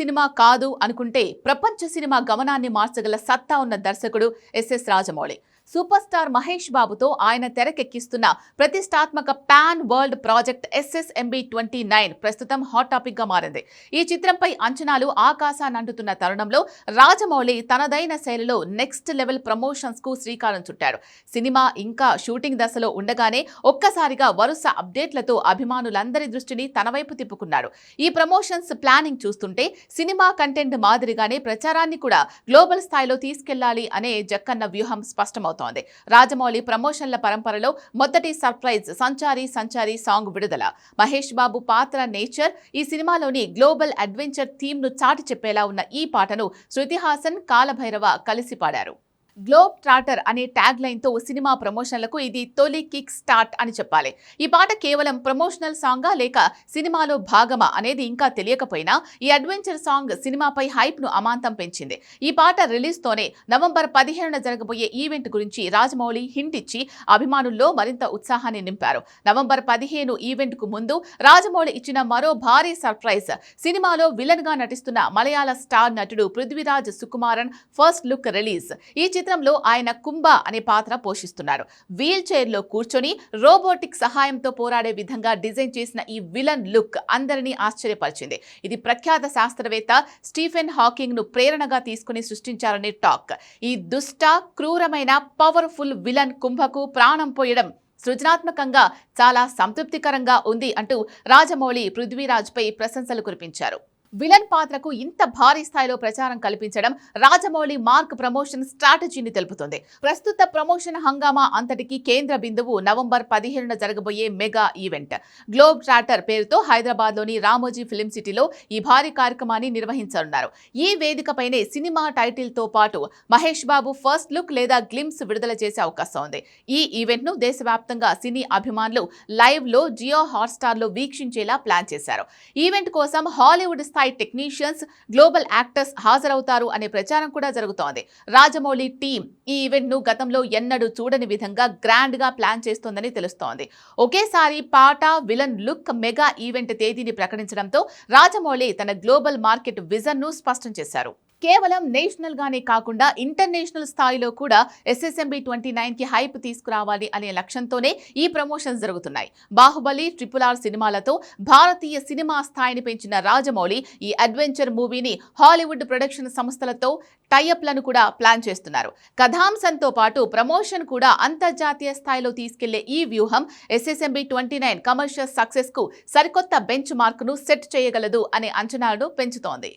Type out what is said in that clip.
Cinema కాదు అనుకుంటే ప్రపంచ సినిమా గమనాన్ని మార్చగల సత్తా ఉన్న దర్శకుడు S S Rajamouli. Super star Mahesh బాబుతో ఆయన తెరకెక్కిస్తున్న ప్రతిష్టాత్మక pan world project SSMB twenty nine ప్రస్తుతం హాట్ టాపిక్గా మారింది. ఈ చిత్రంపై అంచనాలు ఆకాశానంటుతున్న తరుణంలో రాజమౌళి తనదైన శైలిలో నెక్స్ట్ లెవెల్ ప్రమోషన్స్కు శ్రీకారం చుట్టాడు. సినిమా ఇంకా షూటింగ్ దశలో ఉండగానే ఒక్కసారిగా వరుస అప్డేట్లతో అభిమానులందరి దృష్టిని తన వైపు తిప్పుకున్నాడు. ఈ ప్రమోషన్స్ ప్లానింగ్ చూస్తుంటే సినిమా కంటెంట్ మాదిరిగానే ప్రచారాన్ని కూడా గ్లోబల్ స్థాయిలో తీసుకెళ్ళాలి అనే జక్కన్న వ్యూహం స్పష్టమవుతుంది. రాజమౌళి ప్రమోషన్ల పరంపరలో మొదటి సర్ప్రైజ్ సంచారి సంచారి సాంగ్ విడుదల. మహేష్ బాబు పాత్ర నేచర్. ఈ సినిమాలోని గ్లోబల్ అడ్వెంచర్ థీమ్ను చాటి చెప్పేలా ఉన్న ఈ పాటను శృతిహాసన్ కాలభైరవ కలిసి పాడారు. గ్లోబ్ ట్రాటర్ అనే ట్యాగ్ లైన్తో సినిమా ప్రమోషన్లకు ఇది తొలి కిక్ స్టార్ట్ అని చెప్పాలి. ఈ పాట కేవలం ప్రమోషనల్ సాంగా లేక సినిమాలో భాగమా అనేది ఇంకా తెలియకపోయినా ఈ అడ్వెంచర్ సాంగ్ సినిమాపై హైప్ను అమాంతం పెంచింది. ఈ పాట రిలీజ్ తోనే నవంబర్ పదిహేనున జరగబోయే ఈవెంట్ గురించి రాజమౌళి హింట్ ఇచ్చి అభిమానుల్లో మరింత ఉత్సాహాన్ని నింపారు. నవంబర్ పదిహేను ఈవెంట్కు ముందు రాజమౌళి ఇచ్చిన మరో భారీ సర్ప్రైజ్ సినిమాలో విలన్గా నటిస్తున్న మలయాళ స్టార్ నటుడు Prithviraj Sukumaran first look release. ఈ చిత్రంలో ఆయన కుంభ అనే పాత్ర పోషిస్తున్నారు. వీల్ చైర్లో కూర్చొని రోబోటిక్ సహాయంతో పోరాడే విధంగా డిజైన్ చేసిన ఈ విలన్ లుక్ అందరినీ ఆశ్చర్యపరిచింది. ఇది ప్రఖ్యాత శాస్త్రవేత్త స్టీఫెన్ హాకింగ్ను ప్రేరణగా తీసుకుని సృష్టించారనే టాక్. ఈ దుష్ట క్రూరమైన పవర్ఫుల్ విలన్ కుంభకు ప్రాణం పోయడం సృజనాత్మకంగా చాలా సంతృప్తికరంగా ఉంది అంటూ రాజమౌళి పృథ్వీరాజ్పై ప్రశంసలు కురిపించారు. విలన్ పాత్రకు ఇంత భారీ స్థాయిలో ప్రచారం కల్పించడం రాజమౌళి మార్క్ ప్రమోషన్ స్ట్రాటజీని తెలుపుతుంది. ప్రస్తుత ప్రమోషన్ హంగామా అంతటికి కేంద్ర బిందువు నవంబర్ పదిహేనున జరగబోయే మెగా ఈవెంట్. గ్లోబ్ ట్రాటర్ పేరుతో హైదరాబాద్లోని రామోజీ ఫిలిం సిటీలో ఈ భారీ కార్యక్రమాన్ని నిర్వహించనున్నారు. ఈ వేదికపైనే సినిమా టైటిల్తో పాటు మహేష్ బాబు ఫస్ట్ లుక్ లేదా గ్లిమ్స్ విడుదల చేసే అవకాశం ఉంది. ఈ ఈవెంట్ను దేశవ్యాప్తంగా సినీ అభిమానులు లైవ్లో జియో హాట్స్టార్లో వీక్షించేలా ప్లాన్ చేశారు. ఈవెంట్ కోసం హాలీవుడ్ స్థాయి టెక్నీషియన్స్ గ్లోబల్ యాక్టర్స్ హాజరవుతారు అనే ప్రచారం కూడా జరుగుతోంది. రాజమౌళి టీం ఈ ఈవెంట్ను గతంలో ఎన్నడూ చూడని విధంగా గ్రాండ్గా ప్లాన్ చేస్తోందని తెలుస్తోంది. ఒకేసారి పాట విలన్ లుక్ మెగా ఈవెంట్ తేదీని ప్రకటించడంతో రాజమౌళి తన గ్లోబల్ మార్కెట్ విజన్ను స్పష్టం చేశారు. కేవలం నేషనల్ గానే కాకుండా ఇంటర్నేషనల్ స్థాయిలో కూడా ఎస్ఎస్ఎంబి ట్వంటీ నైన్కి హైప్ తీసుకురావాలి అనే లక్ష్యంతోనే ఈ ప్రమోషన్స్ జరుగుతున్నాయి. బాహుబలి ట్రిపుల్ ఆర్ సినిమాలతో భారతీయ సినిమా స్థాయిని పెంచిన రాజమౌళి ఈ అడ్వెంచర్ మూవీని హాలీవుడ్ ప్రొడక్షన్ సంస్థలతో టైఅప్లను కూడా ప్లాన్ చేస్తున్నారు. కథాంశంతో పాటు ప్రమోషన్ కూడా అంతర్జాతీయ స్థాయిలో తీసుకెళ్ళే ఈ వ్యూహం ఎస్ఎస్ఎంబి ట్వంటీ నైన్ కమర్షియల్ సక్సెస్కు సరికొత్త బెంచ్ మార్క్ను సెట్ చేయగలదు అనే అంచనాలను పెంచుతోంది.